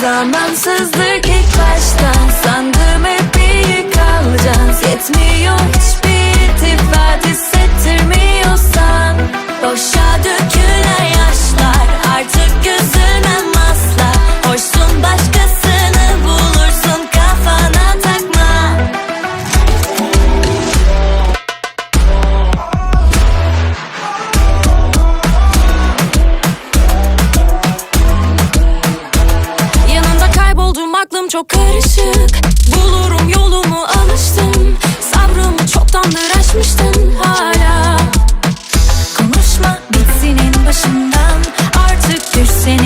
Zamansızlık ilk baştan. Sandım hep iyi kalacağız. Yetmiyor hiçbir Kafam çok karışık. Bulurum yolumu alıştım. Sabrımı çoktandır aşmıştın hala. Konuşma bitsin en başından. Artık düşsene